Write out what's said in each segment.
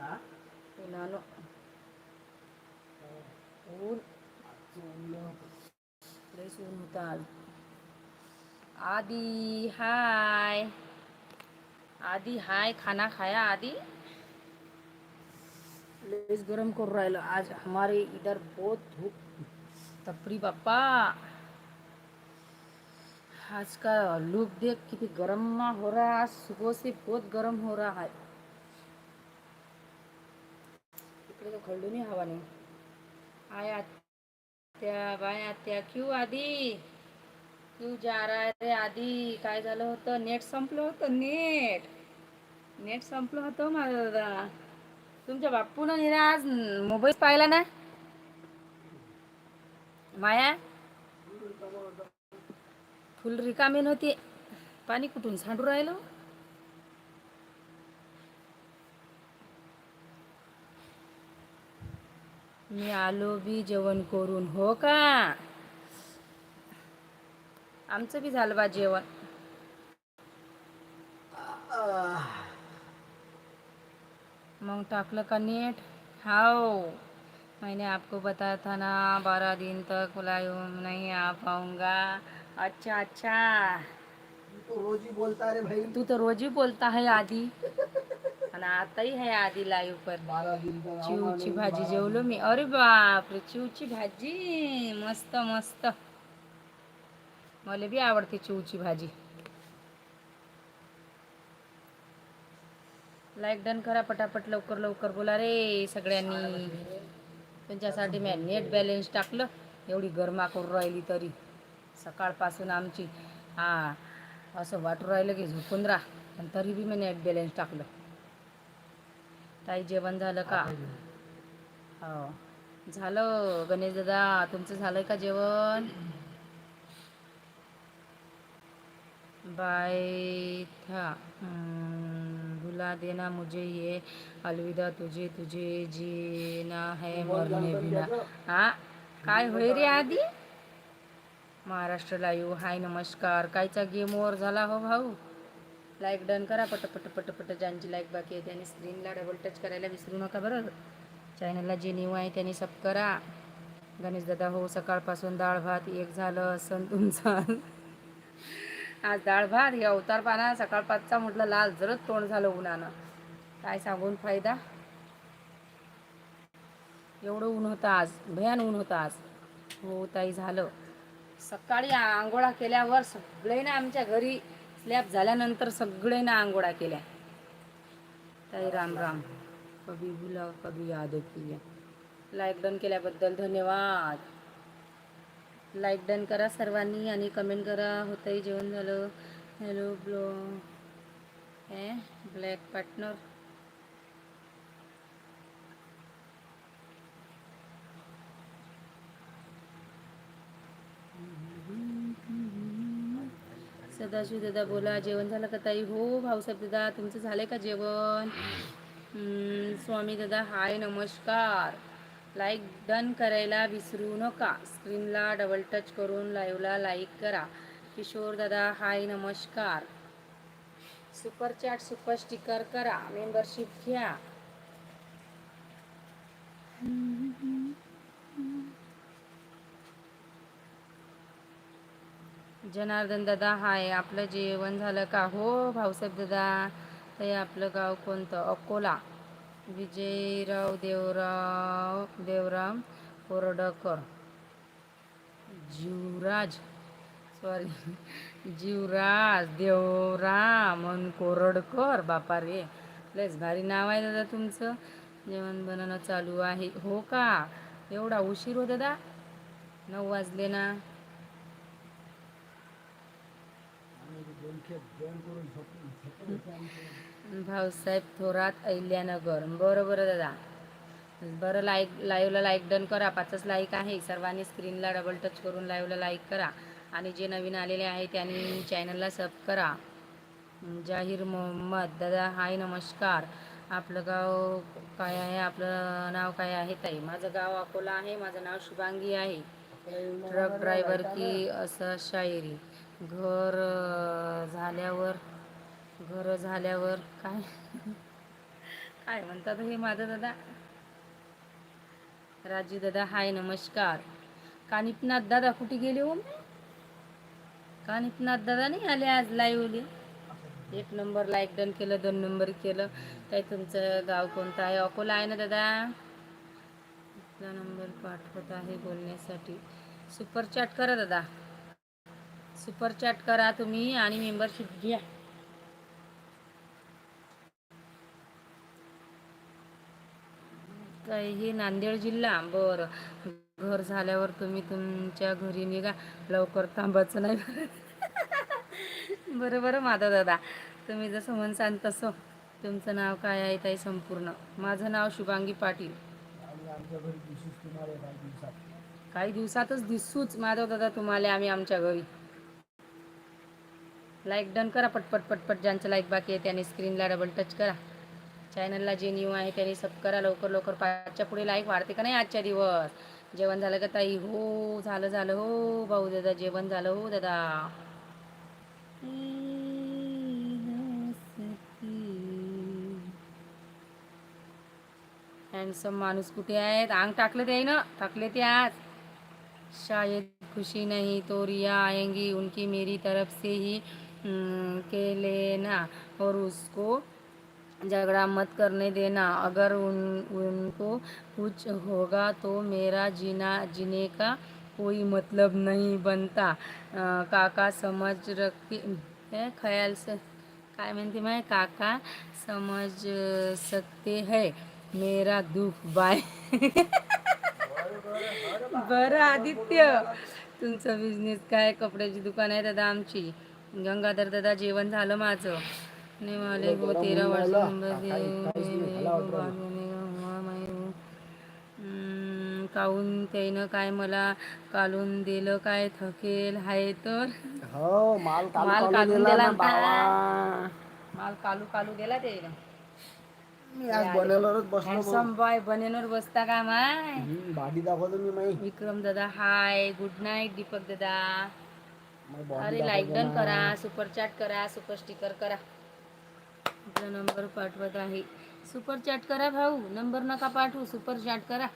हा? ऊन ऊन होतं आज आदि हाय आदि हाय खाना खाया आदि लयच गरम करून राहिलं आज हमारे इधर बहुत धूप तपरी पापा आज का लुक देख कितनी गर्म हो रहा है आज सुबह से बहुत गर्म हो रहा है इकडे तो खरडून हवा नाही. आय आत्या बाय आत्या क्यू आधी क्यू जा रहा रे आधी काय झालं होतं? नेट संपलं होतं नेट. नेट संपलं होतं माझं दादा. तुमच्या बाप्पूनं निरा आज मोबाईल पाहिला ना? माया? फुल रिकामी नव्हती. पाणी कुठून सांडू राहिलं? मी आलो बी जेवण करून हो का? आमचं बी झालं बा जेवण. मग टाकलं का नेट? हाओ मैंने आपको बताया था ना बारह दिन तक लाइव नहीं आ पाऊंगा अच्छा अच्छा. तू तो रोज ही बोलता रे भाई। तू तर रोज ही बोलता है आधी आणि आताही आहे आधी लाईव्ह का चिवची भाजी जेवलो मी. अरे बापरे चिवची भाजी. मस्त मस्त. मला बी आवडते चिवची भाजी. लाईक डन करा पटापट लवकर लवकर बोला रे सगळ्यांनी. तुमच्यासाठी मी नेट बॅलन्स टाकलं. एवढी गरमा करून राहिली तरी. सकाळपासून आमची हा असं वाटू राहिलं की झोपून राहा. पण तरी बी मी नेट बॅलन्स टाकलं. ताई जेवण झालं का? हो. झालं गणेश दादा. तुमचं झालंय का जेवण? बाय था. भुला देना मुझे ये. अलविदा तुझे तुझे जीना है मरने बिना. हा? काय होय रे आधी महाराष्ट्र लाईव्ह हाय नमस्कार. कायचा गेम ओव्हर झाला हो भाऊ? लाईक डन करा पट पट पट पट ज्यांची लाईक बाकी आहे त्यांनी स्क्रीनला डबल टच करायला विसरू नका बरं? चॅनलला जे न्यू आहे त्यांनी सब करा. गणेश दादा हो सकाळपासून डाळ भात एक झालं असं तुमचं. आज डाळ भात हे अवतार पाना सकाळपाचचा म्हटलं लाल जरच तोंड झालं उन्हानं. काय सांगून फायदा? एवढं ऊन होतं आज भयान ऊन होतं आज. हो ताई झालं. सकाळी आंघोळा केल्यावर सगळे ना आमच्या घरी स्लॅब झाल्यानंतर सगळ्यांना आंघोळा केल्या. ताई राम राम. कभी भुला कभी याद किया लाईक डन केल्याबद्दल धन्यवाद. लाईक डन करा सर्वांनी आणि कमेंट करा. होतंही जेवण झालं. हॅलो ब्लो हे ब्लॅक पार्टनर सदाशिव दादा बोला. जेवण झालं का ताई? हो भाऊसाहेब दादा तुमचं झालं का जेवण? स्वामी दादा हाय नमस्कार. लाईक डन करायला विसरू नका. स्क्रीनला डबल टच करून लाईव्हला लाईक करा. किशोर दादा हाय नमस्कार. सुपर चॅट सुपर स्टिकर करा. मेंबरशिप घ्या. जनार्दन दादा हाय. आपलं जेवण झालं का? हो भाऊसाहेब दादा. ते आपलं गाव कोणतं? अकोला. विजयराव देवराव देवराम कोरडकर. जीवराज. सॉरी जीवराज देवराम कोरडकर. बापा रे लयच भारी नाव आहे दादा तुमचं. जेवण बनवणं चालू आहे. हो का? एवढा उशीर हो दादा? नऊ वाजले ना दोन खेप जेवण करून झोपून झोपून भाऊसाहेब थोरात अहिल्यानगर. बरं बरं दादा. बरं लाईक लाईव्हला लाईक डन करा. पाचच लाईक आहे. सर्वांनी स्क्रीनला डबल टच करून लाईव्हला लाईक करा. आणि जे नवीन आलेले आहे त्यांनी चॅनलला सब करा. जाहीर मोहम्मद. दादा हाय नमस्कार. आपलं गाव काय आहे? आपलं नाव काय आहे ताई? माझं गाव अकोला आहे. माझं नाव शुभांगी आहे. ट्रक ड्रायव्हर की असं शायरी. घर झाल्यावर घर झाल्यावर काय? काय म्हणतात हे माझा दादा? राजू दादा हाय नमस्कार. कानिपनाथ दादा कुठे गेले हो कानिपनाथ दादा नाही आले आज लाईव्हली एक नंबर लाईक डन केलं दोन नंबर केलं. काय तुमचं गाव कोणतं आहे? अकोला आहे ना दादा? आपला नंबर पाठवत आहे बोलण्यासाठी. सुपर चॅट करा दादा. सुपर चॅट करा तुम्ही आणि मेंबरशिप घ्या. हे नांदेड जिल्हा. बरं. घर झाल्यावर तुम्ही तुमच्या घरी निघा. लवकर थांबायचं नाही. बरं बरं माधव दादा. तुम्ही जसं म्हणसान तसं. तुमचं नाव काय आहे ताई संपूर्ण? माझं नाव शुभांगी पाटील. काही काही दिवसातच दिसूच माधव दादा तुम्हाला आम्ही आमच्या घरी. लाईक डन करा पटपट पटपट ज्यांचं लाईक बाकी आहे त्यांनी स्क्रीनला डबल टच करा. चॅनलला जे न्यू आहे त्यांनी सब करा लवकर लवकर. पाचच्या पुढे लाईक वाढते का नाही आजच्या दिवस? जेवण झालं का ताई? हो झालं झालं. हो भाऊ दादा जेवण झालं. हो दादा. हँडसम माणूस कुठे आहेत? अंग टाकले ते ना? टाकले ते आज. शायद खुशी नहीं तो रिया आएंगी. उनकी मेरी तरफ से ही के लेना और उसको झगड़ा मत करने देना। अगर उन उनको कुछ होगा तो मेरा जीना जीने का कोई मतलब नहीं बनता। आ, काका समझ रखते ख्याल से? काय म्हणते मैं काका समझ सकते है। मेरा दुख बाय। बरं आदित्य। तुमचं बिझनेस काय? कपड्याची दुकान आहे दादा आमची. गंगाधर दादा जेवण झालं माझं. निवाले हो तेरा वर्ष नंबर हम्म, काहून त्यानं काय मला काढून दिलं काय थकेल आहे तर? हो माल कालू माल कालू काढून दिला माल कालू कालू बसलो हँडसम बॉय बनेनवर बसता का माय? हम्म, भाडी दाखवतो मी माई. विक्रम दादा हाय. गुड नाईट दीपक दादा. अरे लाईक डन करा सुपर चॅट करा सुपर स्टिकर करा. आपला नंबर पाठवत आहे. सुपर चॅट करा भाऊ. नंबर नका पाठवू. सुपर चॅट करा.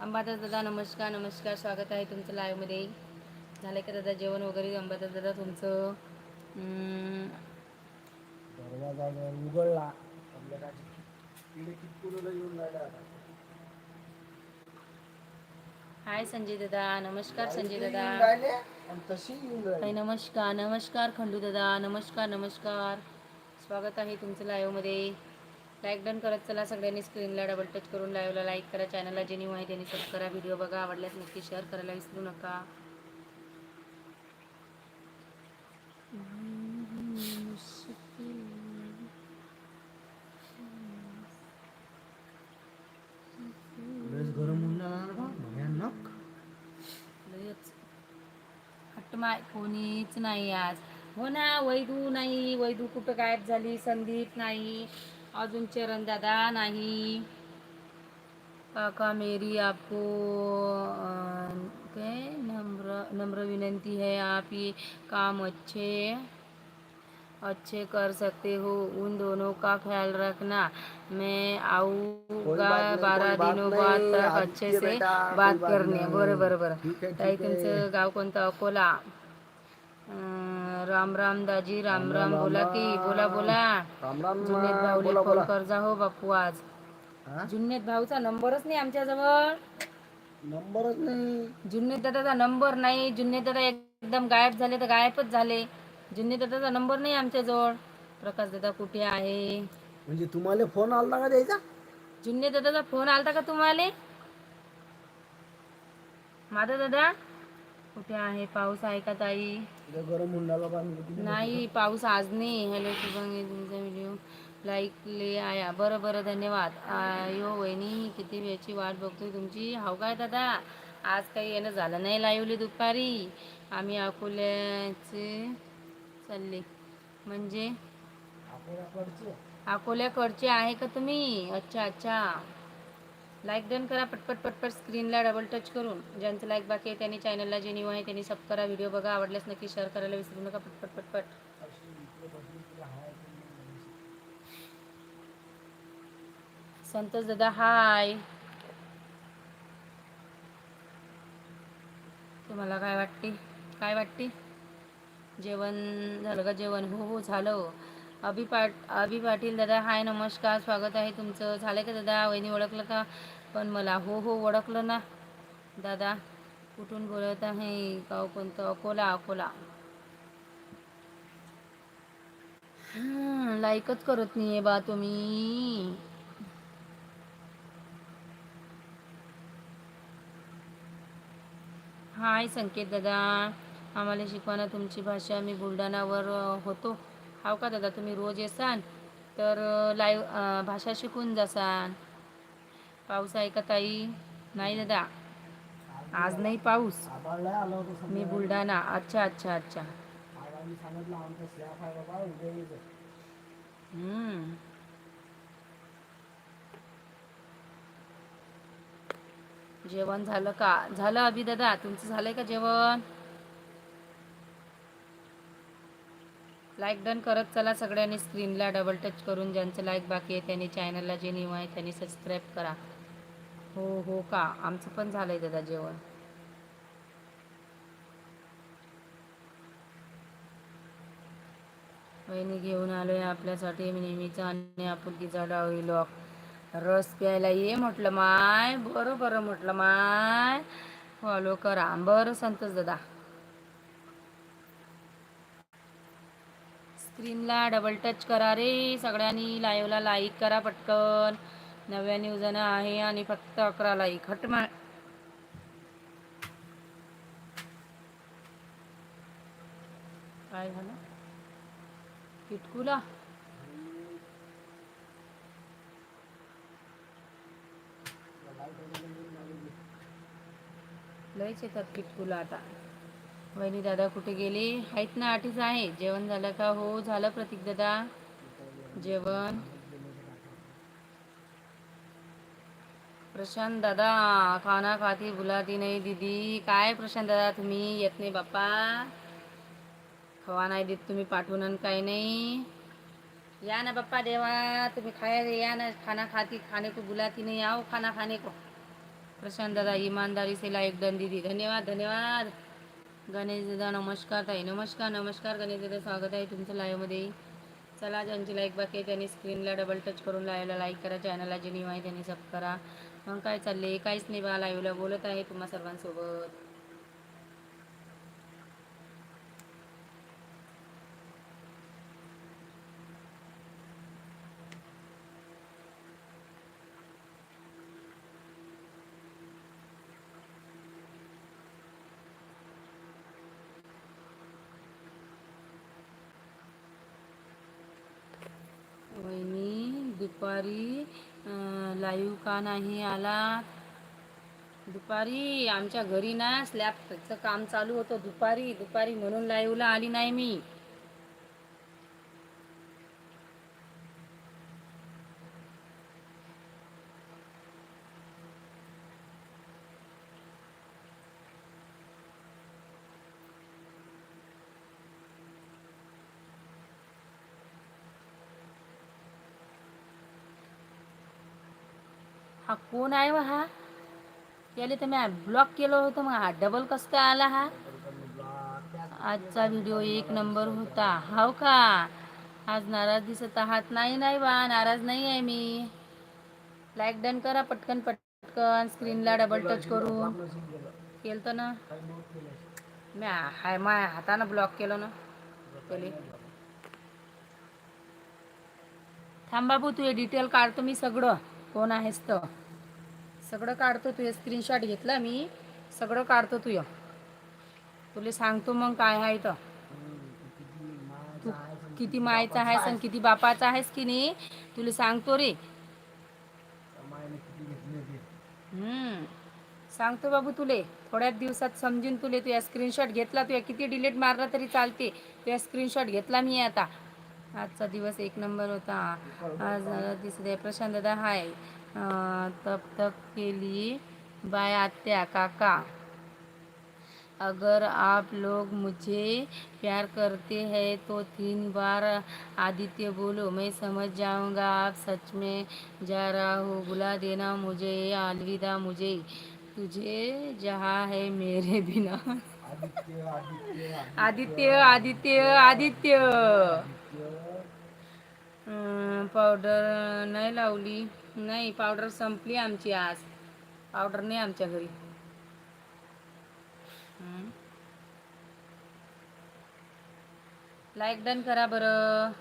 अंबादास दादा नमस्कार नमस्कार. स्वागत आहे तुमचं लाईव्हमध्ये झालं का दादा जेवण वगैरे? अंबादास दादा तुमचं? उघडला. हाय संजय दादा नमस्कार संजय दादा. ताई नमस्कार नमस्कार खंडू दादा नमस्कार नमस्कार. स्वागत आहे तुमचं लाईव्हमध्ये लाईक डन करत चला सगळ्यांनी स्क्रीनला डबल टच करून लाईव्हला लाईक करा चॅनलला जे न्यू आहे त्यांनी सब करा व्हिडिओ बघा. आवडल्यास नक्की शेअर करायला विसरू नका लयच गरम होऊन राहिला ना बा, भयानक लयच हटमाय कोणीच नाही आज. हो ना वैदू नाही. वैदू कुठं गायब झाली? संदीप नाही. अजून चरण दादा नाही. काका मेरी आपको काय नम्र नम्र विनंती है आप ये काम अच्छे अच्छे कर सकते हो उन दोनों का ख्याल रखना। मैं आऊँगा बात दिनों बाद तक अच्छे से बात. बरं बरं बरं। ताई ठीक आहे. तुमचं गाव कोणतं? अकोला? राम राम दाजी राम राम बोला की बोला बोला. राम राम जुन्नेत भाऊले फोन कर जा हो बापू आज? जुन्नेत भाऊचा नंबरच नाही आमच्याजवळ. नंबरच नाही. जुन्नेत दादाचा नंबर नाही. जुन्नेत दादा एकदम गायब झाले तर गायबच झाले. जुन्नेत दादाचा नंबर नाही आमच्याजवळ. प्रकाश दादा कुठे आहे? म्हणजे तुम्हाला फोन आला का द्यायचा? जुन्ने दादाचा फोन आलता का तुम्हाला? माझा दादा कुठे आहे? पाऊस आहे का ताई? गरम होऊन राहिला नाही पाऊस आज नाही. हॅलो शुभंगी तुमचा व्हिडिओ लाईकले आया. बरं बरं धन्यवाद. आयो वहिनी किती वेळची वाट बघतोय तुमची? हाव काय दादा? आज काही येणं झालं नाही लाईवली दुपारी. आम्ही अकोल्याचे चालले. म्हणजे? अकोल्याकडचे. अकोल्याकडचे आहे का तुम्ही? अच्छा अच्छा. लाईक डन करा पटपट पटपट स्क्रीनला डबल टच करून. ज्यांचं लाईक बाकी आहे त्यांनी चॅनलला जे न्यू आहे त्यांनी सब करा व्हिडिओ बघा आवडल्यास नक्की शेअर करायला विसरू नका पटपट पटपट. संतोष दादा हाय तुम्हाला काय वाटते? काय वाटते? जेवण झालं का? जेवण? हो हो झालं. अभि पाट अभि पाटील दादा हाय नमस्कार स्वागत आहे तुमचं. झालं का दादा? वहिनी ओळखलं का? पण मला हो हो ओळखलं ना. दादा कुठून बोलत आहे? गाव कोणतं? अकोला अकोला. लाईकच करत नाहीये बा तुम्ही. हाय संकेत दादा. आम्हाला शिकवाना तुमची भाषा. मी बुलढाणावर होतो. हो का दादा? तुम्ही रोज येसान तर लाईव्ह भाषा शिकून जासान. पाऊस आहे का ताई? नाही दादा. आज नाही पाऊस. मी बुलढाणा. अच्छा अच्छा अच्छा. हम्म. जेवण झालं का? झालं अभि दादा. तुमचं झालंय का जेवण? लाईक डन करत चला सगळ्यांनी स्क्रीनला डबल टच करून ज्यांचं लाईक बाकी आहे त्यांनी चॅनलला जे न्यू आहे त्यांनी सबस्क्राईब करा. हो हो का? आमचं पण झालंय दादा जेवण. वहिनी घेऊन आलो आहे आपल्यासाठी नेहमीचा आणि आपुलकीचा डाळी लॉक रस प्यायला ये म्हटलं माय. बरं बरं म्हटलं माय. फॉलो करा. बरं संतोष दादा. स्क्रीनला डबल टच करा रे. सगळ्यांनी लाईव्हला लाईक करा पटकन. नव्याण्णव जण आहे आणि फक्त अकरा लाईक हट मा काय झालं? किटकुला? लयच येतात किटकुला आता. वहिनी दादा कुठे गेले? आहेत ना आठीच आहे. जेवण झालं का? हो झालं प्रतीक दादा. जेवण. प्रशांत दादा खाना खाती बुलाती नाही दीदी. काय प्रशांत दादा तुम्ही? येत नाही बाप्पा. खवा नाही देत तुम्ही पाठवून आणि नाही. या ना बाप्पा देवा तुम्ही खाया या ना खाना खाती खाने को बुलाती नहीं. आओ खाना खाने को. प्रशांत दादा ईमानदारी से लाइक डन दीदी. धन्यवाद धन्यवाद. गणेश दादा नमस्कार ताई. नमस्कार नमस्कार. गणेश दादा स्वागत आहे तुमचं लाईव्हमध्ये चला ज्यांची लाईक बाकी आहे त्यांनी स्क्रीनला डबल टच करून लाईव्हला लाईक करा. चॅनलला जे न्यू आहे त्यांनी सब करा. मग काय चालले काहीच नाही बा लाईव्हला बोलत आहे तुम्हा सर्वांसोबत वहिनी दुपारी लाईव्ह का नाही आला? दुपारी आमच्या घरी ना स्लॅबचं काम चालू होतं दुपारी. दुपारी म्हणून लाईव्हला आली नाही मी. कोण आहे व हा. त्याला तर मी ब्लॉक केलं होतं मग हा डबल कसं काय आला हा? आजचा व्हिडिओ एक नंबर होता. हाव का? आज नाराज दिसत आहात? नाही नाही बा नाराज नाही आहे मी. लाईक डन करा पटकन पटकन स्क्रीनला डबल टच करून केलं ना? मी हाय माय हातानं ब्लॉक केलं ना? पहिले. थांब बाबू तू डिटेल काढतो मी सगळं. कोण आहेस तर? सगळं काढतो तुझ्या स्क्रीनशॉट घेतला मी सगळं काढतो तुझं. तुला सांगतो मग काय आहे तर तू किती मायचा आहेस आणि किती बापाचा आहेस की नाही तुला सांगतो रे. हम्म. सांगतो बाबू तुले थोड्याच दिवसात समजून तुले. तुझ्या स्क्रीनशॉट घेतला तुझ्या किती डिलीट मारला तरी चालते. तुझ्या स्क्रीनशॉट घेतला मी आता. आजचा दिवस एक नंबर होता. आज दिसत आहे प्रशांत दादा हाय अं, तक के लिए बाय आत्या काका। अगर आप लोग मुझे प्यार करते हैं तो तीन बार आदित्य बोलो मैं समझ जाऊँगा आप सच में जा रहा हो बुला देना मुझे अलविदा मुझे। तुझे जहाँ है मेरे बिना। आदित्य। आदित्य आदित्य आदित्य। पावडर नाही लावली. नाही पावडर संपली आमची आज. पावडर नाही आमच्या घरी. लाईक डन करा बरं.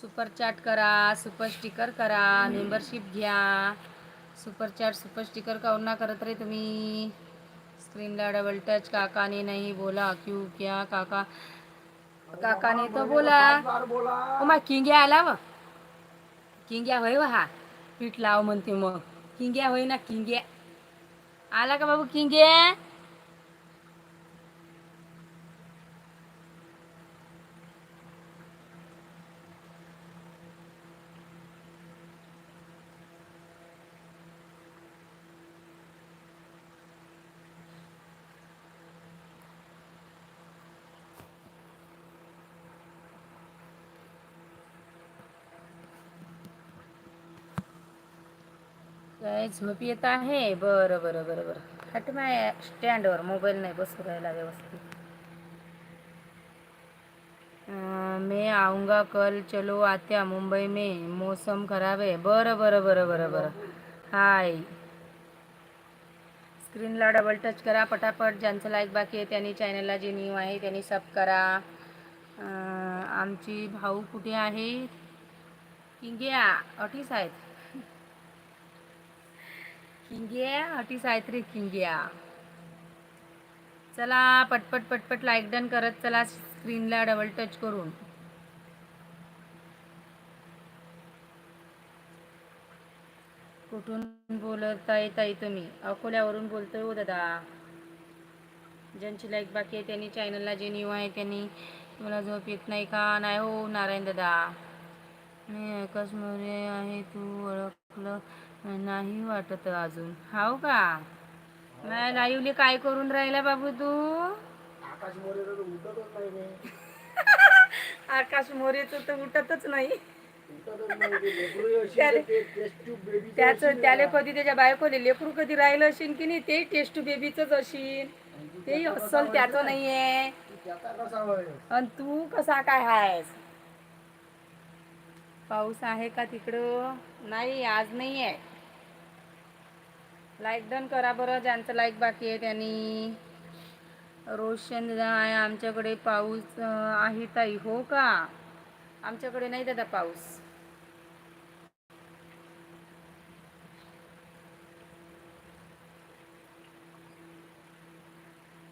सुपर चॅट करा सुपर स्टिकर करा मेंबरशिप घ्या. सुपर चॅट सुपर स्टिकर काऊन ना करत रे तुम्ही? स्क्रीनला डबल टच काकाने नाही बोला क्यू क्या काका. काकाने तो बोला बार बोला ओ मा किंग्या आला व किंग्या होय व हा पीठ लाव म्हणते मग किंग्या होय ना नाही झोप येत आहे. बरं बरं बरं बरं. हट माय स्टँडवर मोबाईल नाही बसू राहिला व्यवस्थित. अं, मैं आऊंगा कल चलो आत्या मुंबई में मौसम खराब है बरं बरं बरं बरं बरं. हाय. स्क्रीनला डबल टच करा पटापट. ज्यांचं लाईक बाकी आहे त्यांनी चॅनलला जे न्यू आहे त्यांनी सब करा. आमची भाऊ कुठे आहे? किंग्या अटीस आहेत. किंग्या अटीस सायत्री किंग्या. चला पटपट पटपट लाईक डन करत चला स्क्रीनला डबल टच करून. कुठून बोलताय ताई तुम्ही? अकोल्यावरून बोलतोय हो दादा. ज्यांची लाईक बाकी आहे त्यांनी चॅनलला जे न्यू आहे त्यांनी मला झोप येत नाही का? नाही हो नारायण दादा. मी आकाश मोरे आहे तू ओळखलं नाही वाटत अजून. हाव का? नाही लाईवली काय करून राहिला बाबू तू? आकाश मोरेचं तर उठतच नाही त्याचं त्याला कधी त्याच्या बायकोले लेकरू कधी राहिलं असेल की नाही ते टेस्ट बेबीच असेल. ते अस्सल त्याचं नाहीये. आणि तू कसा काय आहेस? पाऊस आहे का तिकडं? नाही आज नाही आहे लाईक डन करा बरं. ज्यांचं लाईक बाकी आहे त्यांनी रोशन दादा आहे आमच्याकडे पाऊस आहे ताई. हो का? आमच्याकडे नाही दादा पाऊस.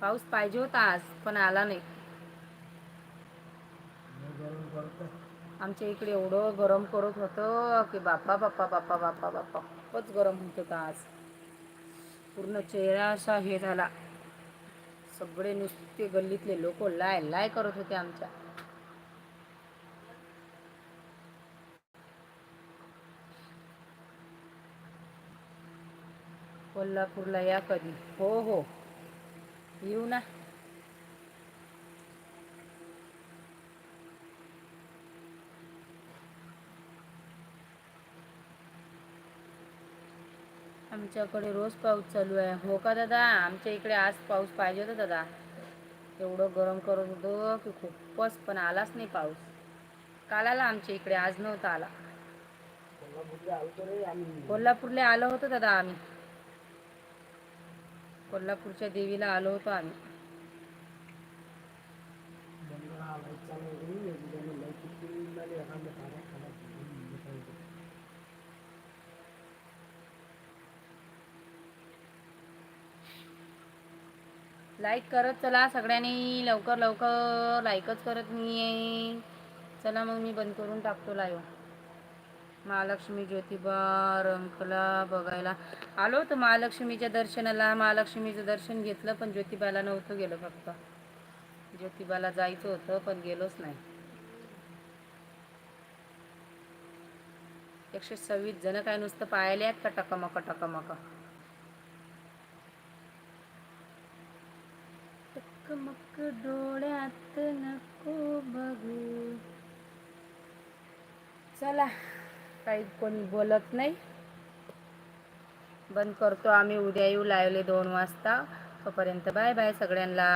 पाऊस पाहिजे होता आज पण आला नाही. आमच्या इकडे एवढं गरम करत होतं की बाप्पा बाप्पा बाप्पा बाप्पा बाप्पा खूपच गरम होत होतं आज. पूर्ण चेहरा असा हे झाला. सगळे नुसते गल्लीतले लोक लाय लाय करत होते आमच्या. कोल्हापूरला या कधी? हो हो. येऊ ना. आमच्याकडे रोज पाऊस चालू आहे. हो का दादा? आमच्या इकडे आज पाऊस पाहिजे होता दादा. एवढं गरम करत होतं की खूपच पण आलाच नाही पाऊस. काल आला आमच्या इकडे आज नव्हता आला. कोल्हापूरला कोल्हापूरला आलो होतो दादा आम्ही. कोल्हापूरच्या देवीला आलो होतो आम्ही बंगाला लाइट चालू होती त्याने लाइट किती झाली एखाद्या पाण्यात खाला लाईक करत चला सगळ्यांनी. लवकर लवकर लाईकच करत नाही आहे चला मग मी बंद करून टाकतो लाईव्ह महालक्ष्मी ज्योतिबा रंकला बघायला. आलो होतो महालक्ष्मीच्या दर्शनाला. महालक्ष्मीचं दर्शन घेतलं पण ज्योतिबाला नव्हतं गेलो फक्त. ज्योतिबाला जायचं होतं पण गेलोच नाही. एकशे सव्वीस जण काय नुसतं पाहिले आहेत का टकमक टकमक? चकमक डोळ्यात नको बघू. चला काही कोणी बोलत नाही. बंद करतो आम्ही. उद्या येऊ लावले दोन वाजता. तोपर्यंत बाय बाय सगळ्यांना.